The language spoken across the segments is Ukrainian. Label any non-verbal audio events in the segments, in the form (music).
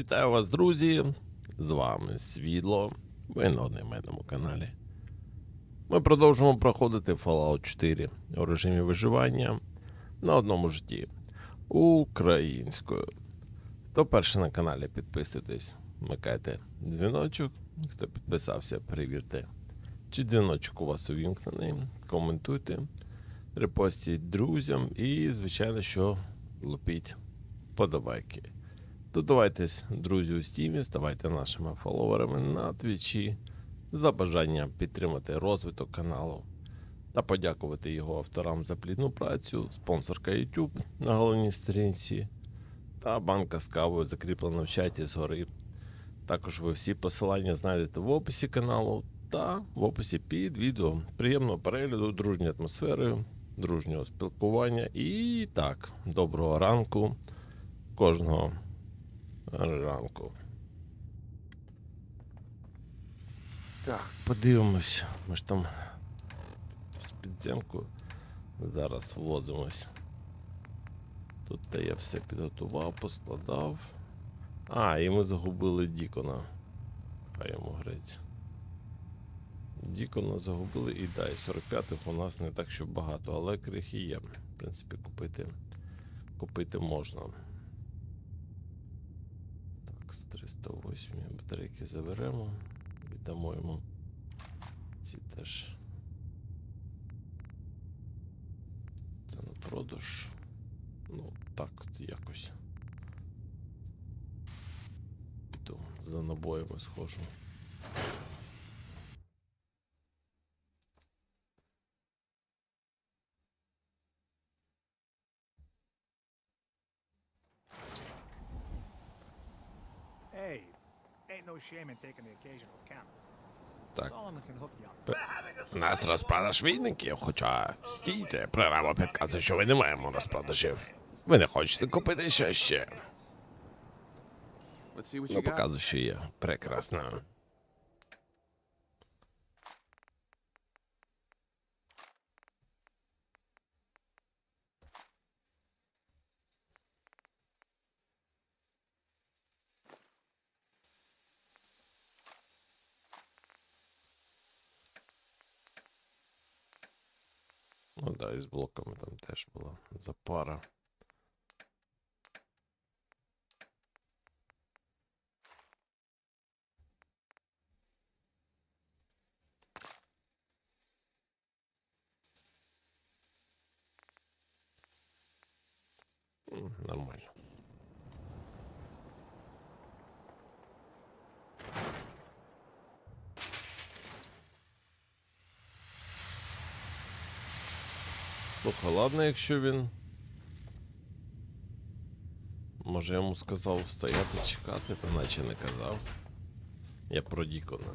Вітаю вас, друзі! З вами Світло. Ви на одноіменному каналі. Ми продовжуємо проходити Fallout 4 у режимі виживання на одному житті українською. Хто перший на каналі, підписуйтесь, вмикайте дзвіночок. Хто підписався, перевірте, чи дзвіночок у вас увімкнений. Коментуйте, репостіть друзям і, звичайно, що лупіть подобайки. Додавайтесь, друзі, у стімі, ставайте нашими фоловерами на твічі за бажання підтримати розвиток каналу та подякувати його авторам за плідну працю, спонсорка YouTube на головній сторінці та банка з кавою закріплена в чаті згори. Також ви всі посилання знайдете в описі каналу та в описі під відео. Приємного перегляду, дружньої атмосфери, дружнього спілкування і так, доброго ранку кожного ранку. Так, подивимось. Ми ж там з підземку зараз возимось. Тут та я все підготував, поскладав. А, і ми загубили Дікона. Хай йому грець. Дікона загубили і да, і 45-х у нас не так, що багато, але крихи є. В принципі, купити, купити можна. Так, 308 батарейки заберемо. Віддамо йому. Ці теж. Це на продаж. Ну, так, от якось. Піду за набоями схожу. Так. Нас розпродаж війників, хоча стійте, програма підказує, що ми не маємо розпродажів. Ви не хочете купити ще ще? Ну, показує, що є. Прекрасно. Да, і з блоками там теж була запара. Нормально. Слухай, ладно, якщо він. Може, я йому сказав стояти чекати, то наче не казав. Я про Дікона.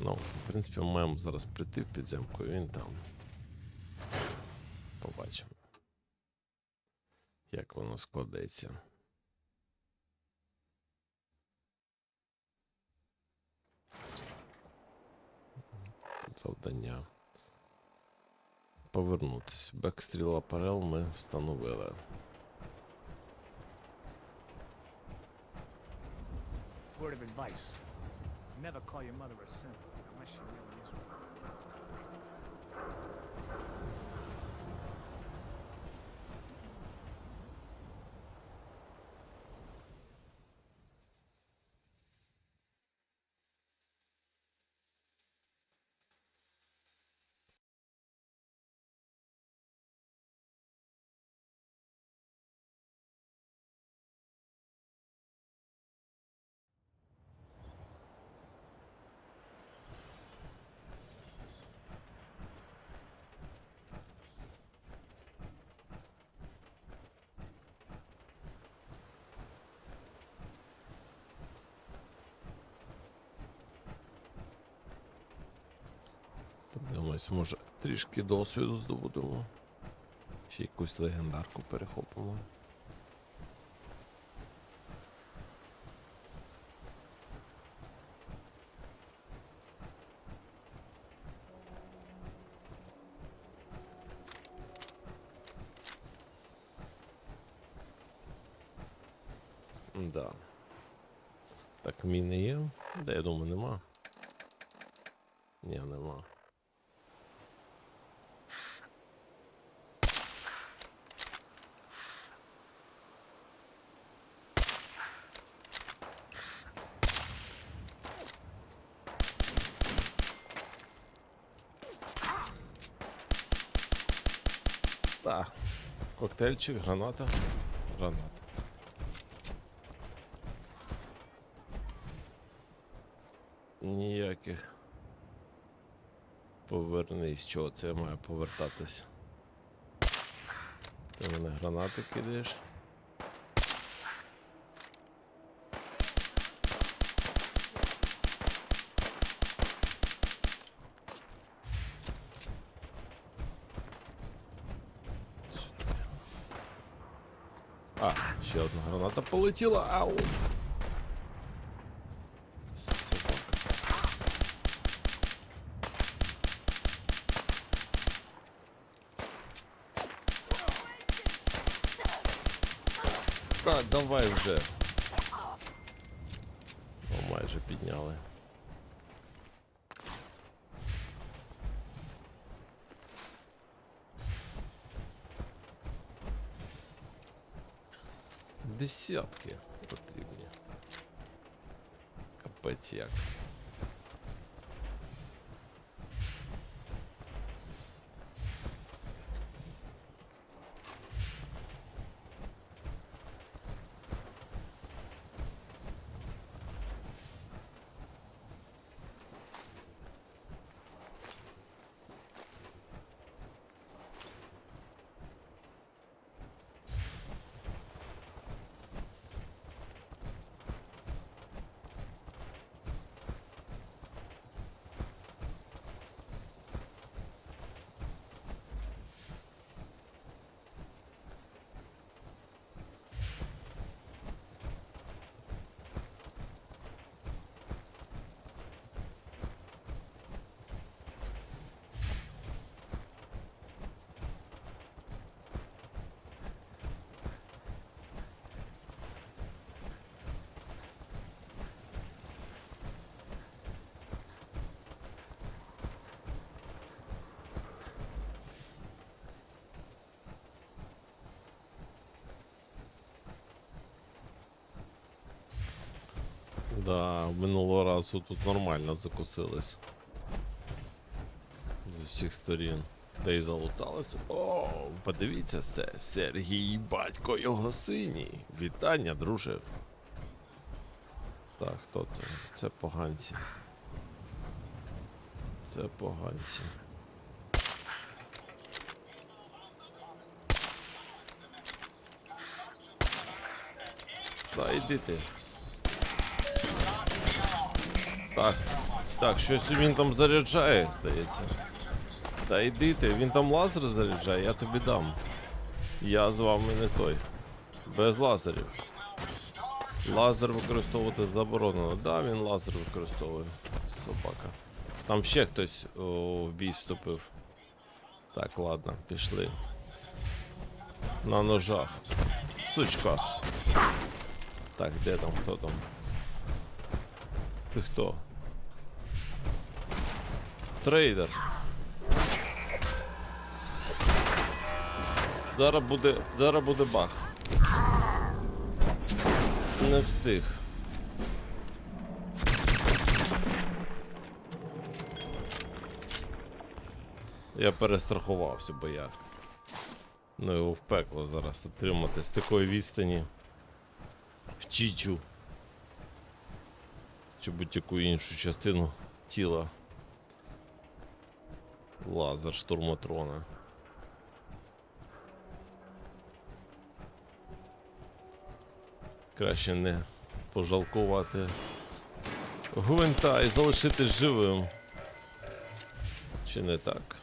Ну, в принципі, ми маємо зараз прийти в підземку, і він там. Побачимо. Як воно складеться. Завдання. Повернутися. Бекстріл апарел ми встановили. Word of advice. Never call your mother a simp unless she really is може трішки досвіду здобудемо. Ще якусь легендарку перехопимо. Да. Так, міни є. Де я думаю, нема. Ні, нема. Так. Коктейльчик, граната. Граната. Ніяких. Повернись, чого це я маю повертатись? Ти мене гранати кидаєш. А, ще одна граната полетіла. Ау! Так, давай вже. Десятки потрібні. Капець як. Да, минулого разу тут нормально закусились. З усіх сторін. Та й залутались. О, подивіться це. Сергій, батько його синій. Вітання, друже. Так, хто це? Це поганці. Це поганці. Та йди ти. Так. Так, щось він там заряджає, здається. Та йди ти, він там лазер заряджає, я тобі дам. Я з вами не той. Без лазерів. Лазер використовувати заборонено. Да, він лазер використовує. Собака. Там ще хтось о, в бій вступив. Так, ладно, пішли. На ножах. Сучка. Так, де там, хто там? Ти хто? Трейдер. Зараз буде. Зараз буде бах. Не встиг. Я перестрахувався, бо я. Ну його в пекло зараз отримати з такої відстані. В Чічу. Чи будь-яку іншу частину тіла. Лазер штурмотрона. Краще не пожалкувати гвинта і залишитись живим. Чи не так?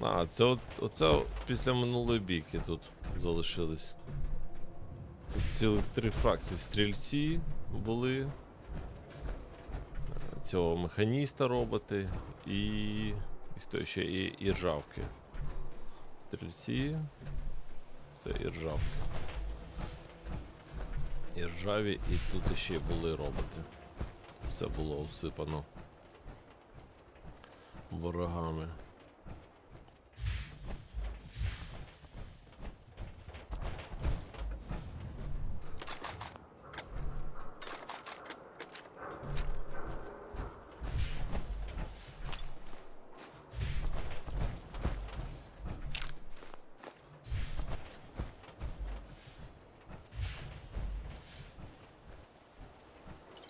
А, це от оце після минулої бійки тут залишились. Тут цілих три фракції. Стрільці були. цього механіста робити і. і хто ще? І, і ржавки. Стрільці. Це і ржавки. І ржаві, і тут ще були роботи. Все було усипано ворогами.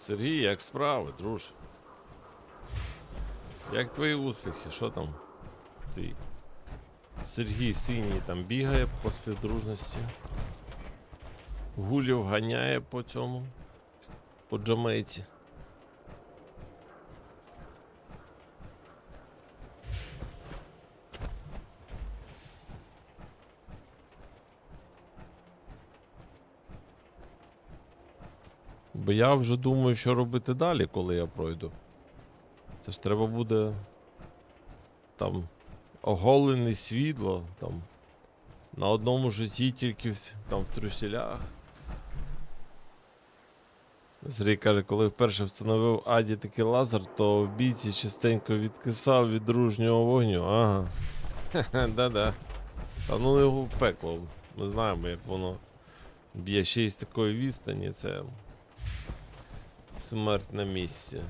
Сергій, як справи, друж? Як твої успіхи? Що там? Ти? Сергій синій там бігає по співдружності. Гулів ганяє по цьому. По Джамейці. Бо я вже думаю, що робити далі, коли я пройду. Це ж треба буде там оголене світло, там на одному житті тільки там в трусілях. Сергій каже, коли вперше встановив Аді такий лазер, то в бійці частенько відкисав від дружнього вогню. Ага. (laughs) Да-да. Та ну його в пекло. Ми знаємо, як воно б'є ще й з такої відстані, це смерть на місці.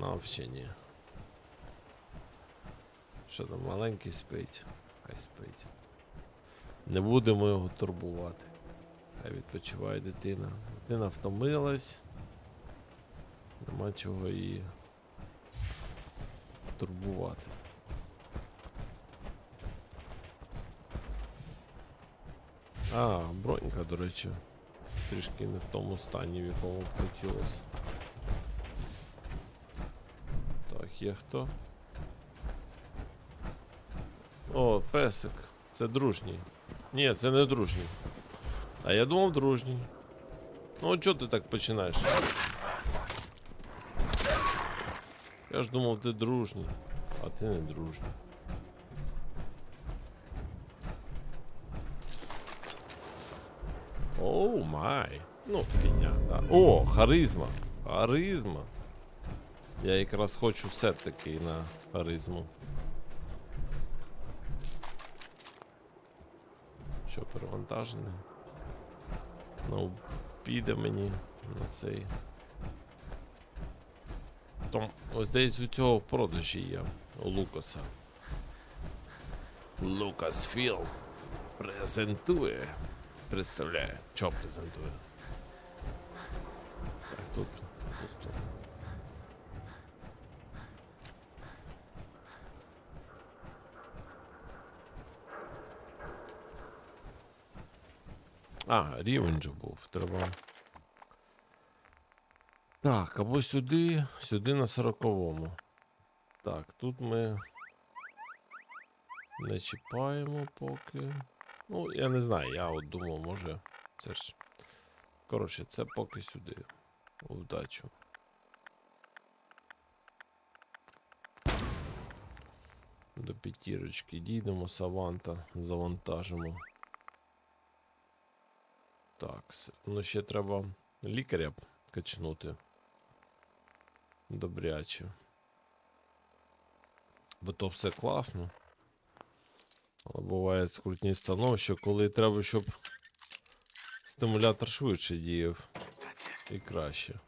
Навчені. Що там, маленький спить? Хай спить. Не будемо його турбувати. Хай відпочиває дитина. Дитина втомилась. Нема чого її турбувати. А, бронька, до речі. Трішки не в тому стані, в якому хотілося. Так, є хто? О, песик. Це дружній. Ні, це не дружній. А я думав дружній. Ну, чого ти так починаєш? Я ж думав, ти дружній, а ти не дружній. Май. Ну, фігня, да. О, харизма. Харизма. Я якраз хочу сет такий на харизму. Що перевантажений? Ну, піде мені на цей. Там, ось здається, у цього в продажі є. У Лукаса. Лукас Філ презентує. Представляє. Що презентує? Так, тут пусто. А, рівень же був. Треба. Так, або сюди, сюди на сороковому. Так, тут ми не чіпаємо поки. Ну, я не знаю, я от думав, може. Це ж. Коротше, це поки сюди. Вдачу. До п'ятірочки дійдемо, саванта завантажимо. Так, ну ще треба лікаря качнути. Добряче. Бо то все класно. Але буває скрутні становища, коли треба, щоб стимулятор швидше діяв. І краще.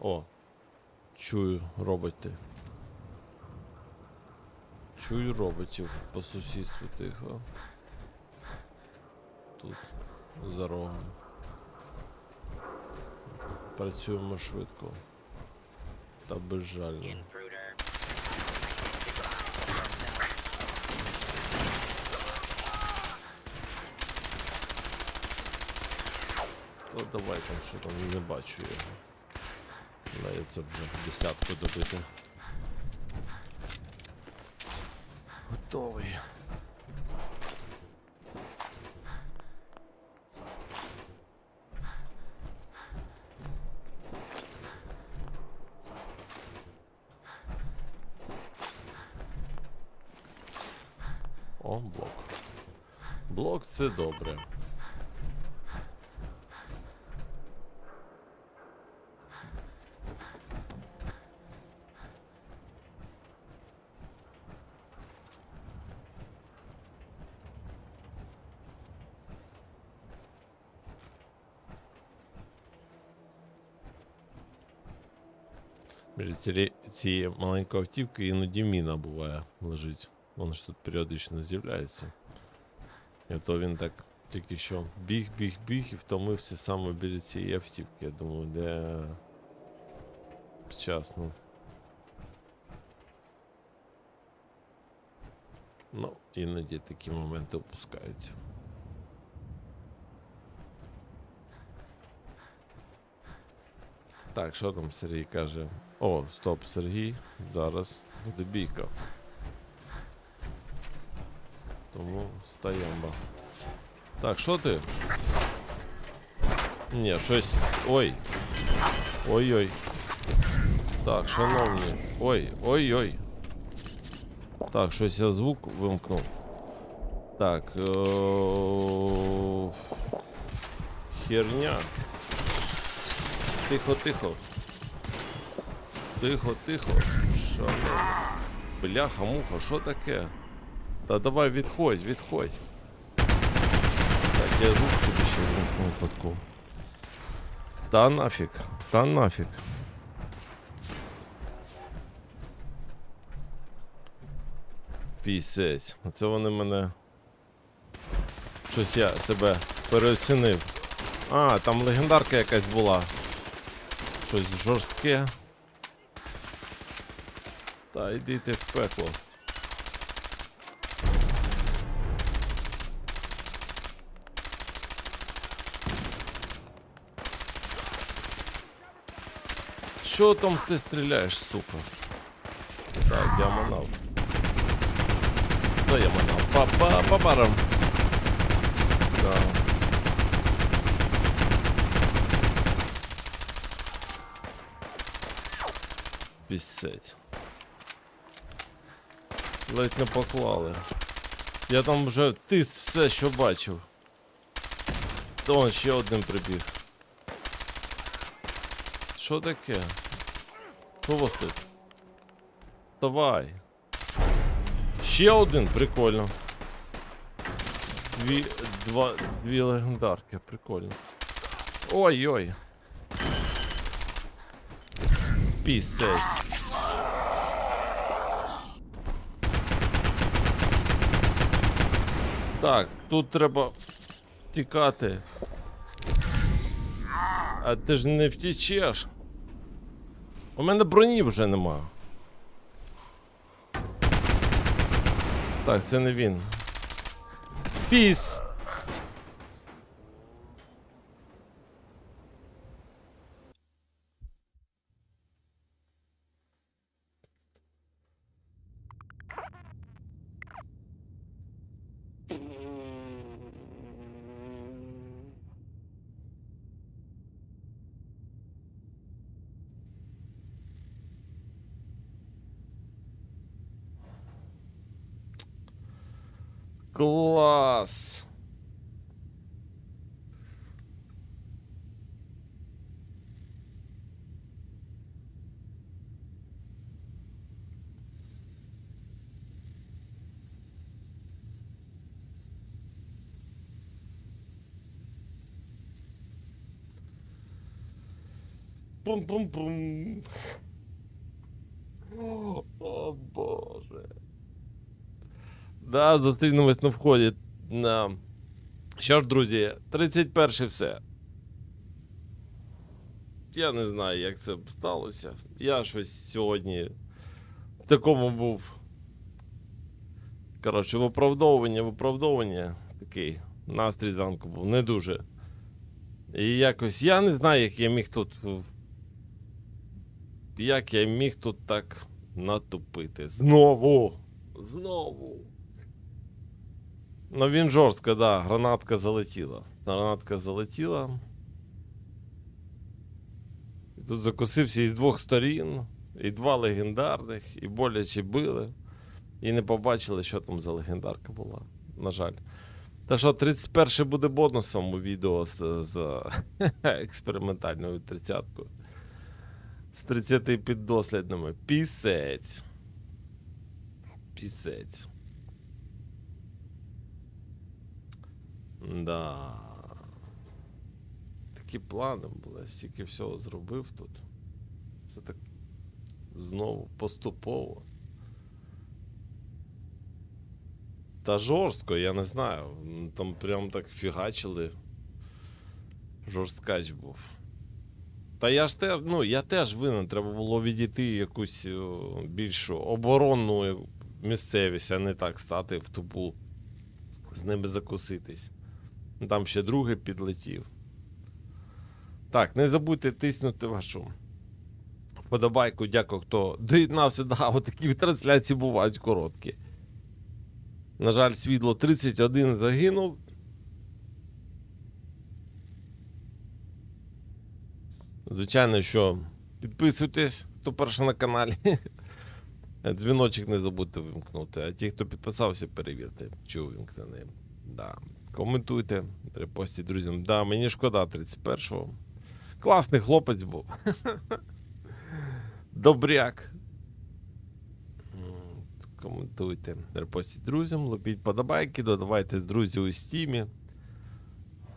О, чую роботи. Чую роботів по сусідству тихо. Тут за рогом. Працюємо швидко. Та безжально. То давай там що там не бачу його. Дай це вже десятку добити. Готовий. О, блок. Блок це добре. Біля цієї- цієї маленької автівки іноді міна буває лежить. Воно ж тут періодично з'являється. І то він так тільки що біг, біг, біг і втомився саме біля цієї автівки. Я думаю, де вчасно. Ну, іноді такі моменти опускаються. Так, що там Сергій каже? О, стоп, Сергій. Зараз буде бійка. Тому стаємба. Так, що ти? Ні, щось. Ой. Ой-ой. Так, шановні. Ой, ой-ой. Так, щось я звук вимкнув. Так. е, Херня. Тихо, тихо. Тихо, тихо. Шановні. Бляха, муха, що таке? Та давай відходь, відходь. Так, я звук собі ще вимкнув випадково. Та нафіг, та нафіг. Пісець. Оце вони мене. Щось я себе переоцінив. А, там легендарка якась була. Щось жорстке. Та йди ти в пекло. Що там ти стріляєш, сука? Так, манав. Да, я манав. Па-па, па-барам. Да. Пісець. Ледь не поклали. Я там вже тис все, що бачив. То он ще один прибіг. Що таке? Вас тут? Давай. Ще один, прикольно. Дві, два, дві легендарки, прикольно. Ой-ой. Пісець. Так, тут треба тікати. А ти ж не втічеш. У мене броні вже нема. Так, це не він. Піс. Клас. Пум-пум-пум. О, Да, зустрінемось на вході. На... Що ж, друзі, 31 все. Я не знаю, як це сталося. Я щось сьогодні в такому був. Коротше, виправдовування, виправдовування. Такий настрій зранку був не дуже. І якось я не знаю, як я міг тут. Як я міг тут так натупити. Знову! Знову. Ну він жорстко, да. Гранатка залетіла. Гранатка залетіла. І тут закусився із двох сторін. І два легендарних, і боляче били. І не побачили, що там за легендарка була. На жаль. Та що, 31 буде бонусом у відео з, з (laughs) експериментальною тридцяткою. З 30 піддослідними. Пісець. Пісець. Да. Такі плани були, стільки всього зробив тут. Це так знову поступово. Та жорстко, я не знаю. Там прям так фігачили. Жорсткач був. Та я ж теж, ну, я теж винен, треба було відійти якусь більшу оборонну місцевість, а не так стати в тупу, з ними закуситись. Там ще другий підлетів. Так, не забудьте тиснути вашу вподобайку. Дякую, хто доєднався. Да, отакі трансляції бувають короткі. На жаль, світло 31 загинув. Звичайно, що підписуйтесь, хто перший на каналі. (laughs) Дзвіночок не забудьте вимкнути. А ті, хто підписався, перевірте, чи увімкнений. Да. Коментуйте, репостіть друзям. Да, мені шкода 31-го. Класний хлопець був. (laughs) Добряк. Коментуйте, репостіть друзям, лупіть подобайки, додавайтесь друзі у стімі.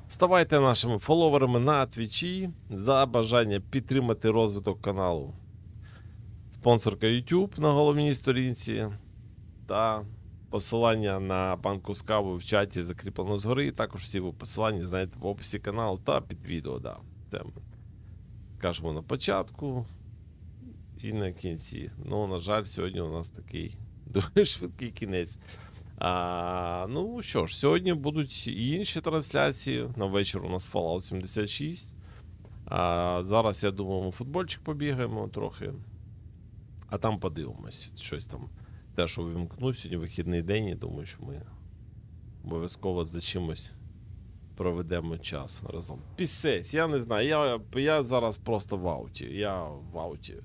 Ставайте нашими фоловерами на твічі за бажання підтримати розвиток каналу. Спонсорка YouTube на головній сторінці та посилання на банку з кавою в чаті закріплено згори. Також всі посилання знаєте в описі каналу та під відео. Да. Це кажемо на початку і на кінці. Ну, на жаль, сьогодні у нас такий (laughs) дуже швидкий кінець. А, ну що ж, сьогодні будуть і інші трансляції. На вечір у нас Fallout 76. А, зараз, я думаю, ми футбольчик побігаємо трохи. А там подивимось. Щось там теж увімкну. Сьогодні вихідний день, і думаю, що ми обов'язково за чимось проведемо час разом. Пісець, я не знаю. Я, я зараз просто в ауті. Я в ауті.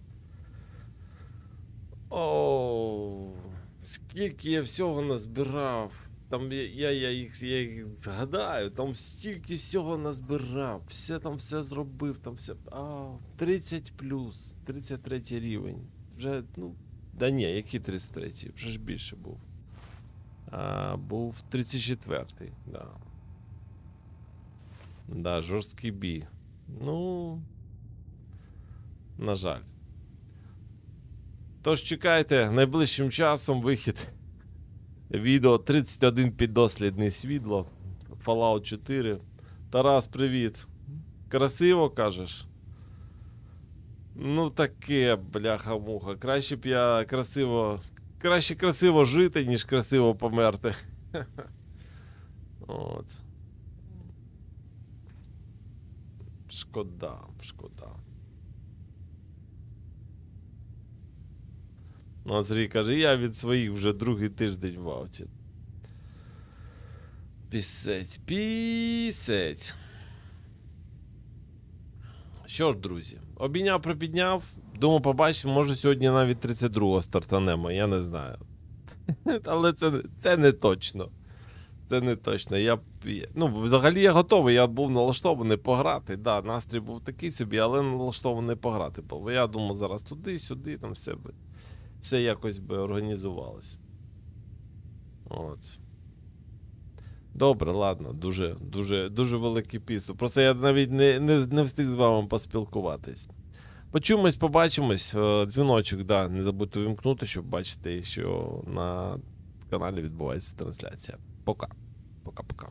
О, скільки я всього назбирав. Там я, я, я, їх, я їх згадаю, там стільки всього назбирав, все там все зробив, там все. А, 30 плюс, 33 рівень. Вже, ну, да ні, який 33, вже ж більше був. А, був 34-й, да. Да, жорсткий бій. Ну. На жаль. Тож чекайте, найближчим часом вихід відео 31 піддослідний світло. Fallout 4. Тарас, привіт. Красиво кажеш? Ну таке, бляха-муха. Краще б я красиво. Краще красиво жити, ніж красиво померти. (laughs) От. Шкода, шкода. Ну, Сергій каже, я від своїх вже другий тиждень в авті. Пісець, пісець. Що ж, друзі, обійняв, пропідняв. Думаю, побачимо, може сьогодні навіть 32-го стартанемо, я не знаю. (laughs) Але це, це не точно. Це не точно. Я, ну, взагалі я готовий, я був налаштований пограти. Да, настрій був такий собі, але налаштований пограти був. Я думаю, зараз туди, сюди, там все би. Все якось би організувалось. От. Добре, ладно, дуже, дуже, дуже великий пісу. Просто я навіть не, не, не встиг з вами поспілкуватись. Почуємось, побачимось. Е, Дзвіночок, да, не забудьте увімкнути, щоб бачити, що на каналі відбувається трансляція. Пока. Пока-пока.